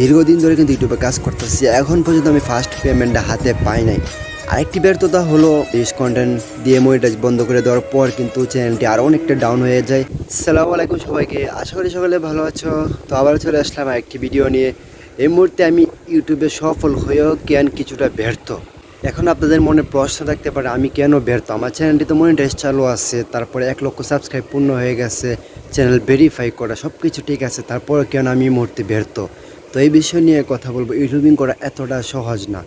দীর্ঘদিন ধরে কিন্তু ইউটিউবে কাজ করতেছি। এখন পর্যন্ত আমি ফার্স্ট পেমেন্টটা হাতে পাই নাই। আরেকটি ব্যর্থতা হলো ইউজ কন্টেন্ট দিয়ে মনিটাইজ বন্ধ করে দেওয়ার পর কিন্তু চ্যানেলটি আরও অনেকটা ডাউন হয়ে যায়। সালামু আলাইকুম সবাইকে। আশা করি সকলে ভালো আছো। তো আবার চলে আসলাম আরেকটি ভিডিও নিয়ে। এই মুহূর্তে আমি ইউটিউবে সফল হয়েও কেন কিছুটা ব্যর্থ? এখন আপনাদের মনে প্রশ্ন থাকতে পারে, আমি কেন ব্যর্থ? আমার চ্যানেলটি তো মনিটাইজ চালু আছে, তারপরে এক লক্ষ সাবস্ক্রাইব পূর্ণ হয়ে গেছে চ্যানেল ভেরিফাই করা সব কিছু ঠিক আছে তারপরে কেন আমি এই মুহূর্তে ব্যর্থ? তো এই বিষয় নিয়ে কথা বলব। ইউটিউবিং করা এতটা সহজ না,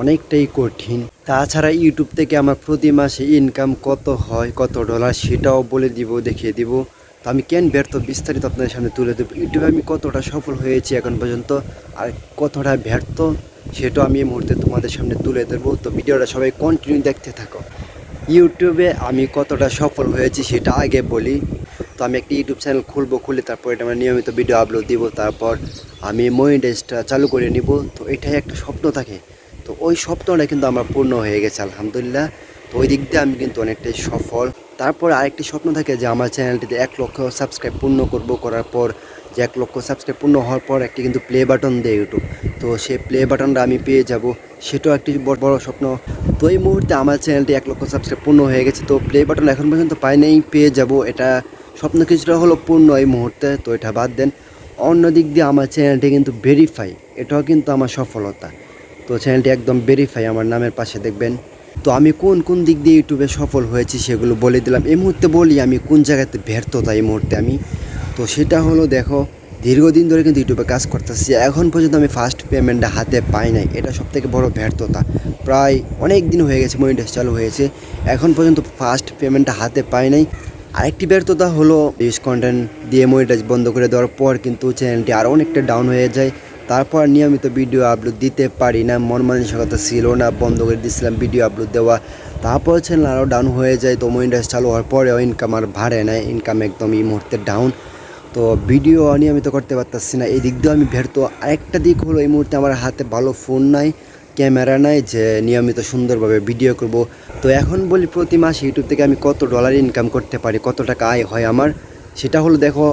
অনেকটাই কঠিন। তাছাড়া ইউটিউব থেকে আমার প্রতি মাসে ইনকাম কত হয়, কত ডলার সেটাও বলে দিব, দেখিয়ে দিব। তো আমি কেন ব্যর্থ বিস্তারিত আপনাদের সামনে তুলে দেবো ইউটিউবে আমি কতটা সফল হয়েছি এখন পর্যন্ত আর কতটা ব্যর্থ সেটাও আমি এই মুহূর্তে তোমাদের সামনে তুলে দেবো তো ভিডিওটা সবাই কন্টিনিউ দেখতে থাকো। ইউটিউবে আমি কতটা সফল হয়েছি সেটা আগে বলি। তো আমি একটি ইউটিউব চ্যানেল খুলবো, খুলে তারপর এটা আমার নিয়মিত ভিডিও আপলোড দিব, তারপর আমি মনিটাইজটা চালু করে নিব। তো এটাই একটা স্বপ্ন থাকে। তো ওই স্বপ্নটা কিন্তু আমার পূর্ণ হয়ে গেছে, আলহামদুলিল্লাহ। তো ওই দিক দিয়ে আমি কিন্তু অনেকটাই সফল। তারপর আরেকটি স্বপ্ন থাকে যে, আমার চ্যানেলটিতে এক লক্ষ সাবস্ক্রাইব পূর্ণ করব করার পর, যে এক লক্ষ সাবস্ক্রাইব পূর্ণ হওয়ার পর একটি কিন্তু প্লে বাটন দেয় ইউটিউব তো সেই প্লে বাটনটা আমি পেয়ে যাব, সেটাও একটি বড় বড় স্বপ্ন। তো এই মুহূর্তে আমার চ্যানেলটি এক লক্ষ সাবস্ক্রাইব পূর্ণ হয়ে গেছে। তো প্লে বাটন এখন পর্যন্ত পাই নাই, পেয়ে যাব। এটা স্বপ্ন কিছুটা হলো পূর্ণ এই মুহূর্তে, তো এটা বাদ দেন। অন্য দিক দিয়ে আমার চ্যানেলটি কিন্তু ভেরিফাই এটাও কিন্তু আমার সফলতা। তো চ্যানেলটি একদম ভেরিফাই আমার নামের পাশে দেখবেন। তো আমি কোন কোন দিক দিয়ে ইউটিউবে সফল হয়েছি সেগুলো বলে দিলাম। এই মুহূর্তে বলি আমি কোন জায়গাতে ব্যর্থতা এই মুহূর্তে আমি। তো সেটা হলো দেখো, দীর্ঘদিন ধরে কিন্তু ইউটিউবে কাজ করতেছি। এখন পর্যন্ত আমি ফার্স্ট পেমেন্টটা হাতে পাই নাই। এটা সব থেকে বড় ব্যর্থতা। প্রায় অনেক দিন হয়ে গেছে, মনিটাইজ চালু হয়েছে। এখন পর্যন্ত ফার্স্ট পেমেন্টটা হাতে পাই নাই। আরেকটি ব্যর্থতা হলো ইউজ কন্টেন্ট দিয়ে মনিটাইজ বন্ধ করে দেওয়ার পর কিন্তু চ্যানেলটি আরও অনেকটা ডাউন হয়ে যায়। তারপর নিয়মিত ভিডিও আপলোড দিতে পারি না, মন মানসিকতা ছিল না, বন্ধ করে দিয়েছিলাম ভিডিও আপলোড দেওয়া। তারপর চ্যানেল আরও ডাউন হয়ে যায়, তো মনিটাইজ চালু হওয়ার পরেও ইনকাম আর ভাড়ে নেয় ইনকাম একদম এই মুহূর্তে ডাউন তো ভিডিও নিয়মিত করতে পারতেছি না এই দিক দিয়েও আমি ব্যর্থ। আরেকটা দিক হলো এই মুহূর্তে আমার হাতে ভালো ফোন নাই। ক্যামেরা নাই যে নিয়মিত সুন্দরভাবে ভিডিও করব। তো এখন বলি প্রতি মাস ইউটিউব থেকে আমি কত ডলার ইনকাম করতে পারি, কত টাকা আয় হয় আমার, সেটা হলো দেখো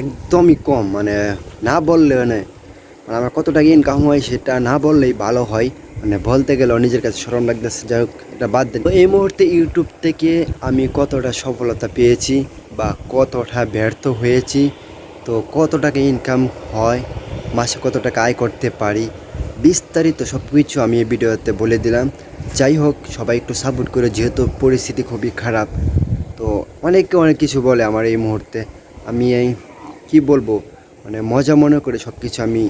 একদমই কম মানে না বললে মানে মানে আমার কত টাকা ইনকাম হয় সেটা না বললেই ভালো হয় মানে বলতে গেলেও নিজের কাছে সরম লাগতেছে, যাই হোক, এটা বাদ দেন। তো এই মুহূর্তে ইউটিউব থেকে আমি কতটা সফলতা পেয়েছি বা কতটা ব্যর্থ হয়েছি, তো কত টাকা ইনকাম হয়, মাসে কত টাকা আয় করতে পারি বিস্তারিত সব কিছু আমি এই ভিডিওতে বলে দিলাম। যাই হোক, সবাই একটু সাপোর্ট করে, যেহেতু পরিস্থিতি খুবই খারাপ, তো অনেকে অনেক কিছু বলে আমার এই মুহূর্তে। আমি এই, কী বলব মানে মজা মনে করে সব কিছু আমি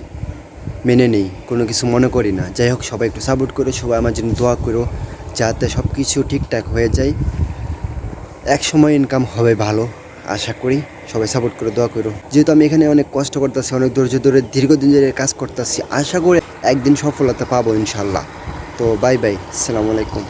মেনে নেই, কোনো কিছু মনে করি না। যাই হোক, সবাই একটু সাপোর্ট করো, সবাই আমার জন্য দোয়া করো, যাতে সব কিছু ঠিকঠাক হয়ে যায়। এক সময় ইনকাম হবে ভালো, আশা করি। সবাই সাপোর্ট করে, দোয়া করো। যেহেতু আমি এখানে অনেক কষ্ট করতেছি, অনেক ধৈর্য ধরে, দীর্ঘদিন ধরে কাজ করতেছি, আশা করি একদিন সফলতা পাবো ইনশাল্লাহ তো বাই বাই আসসালামু আলাইকুম।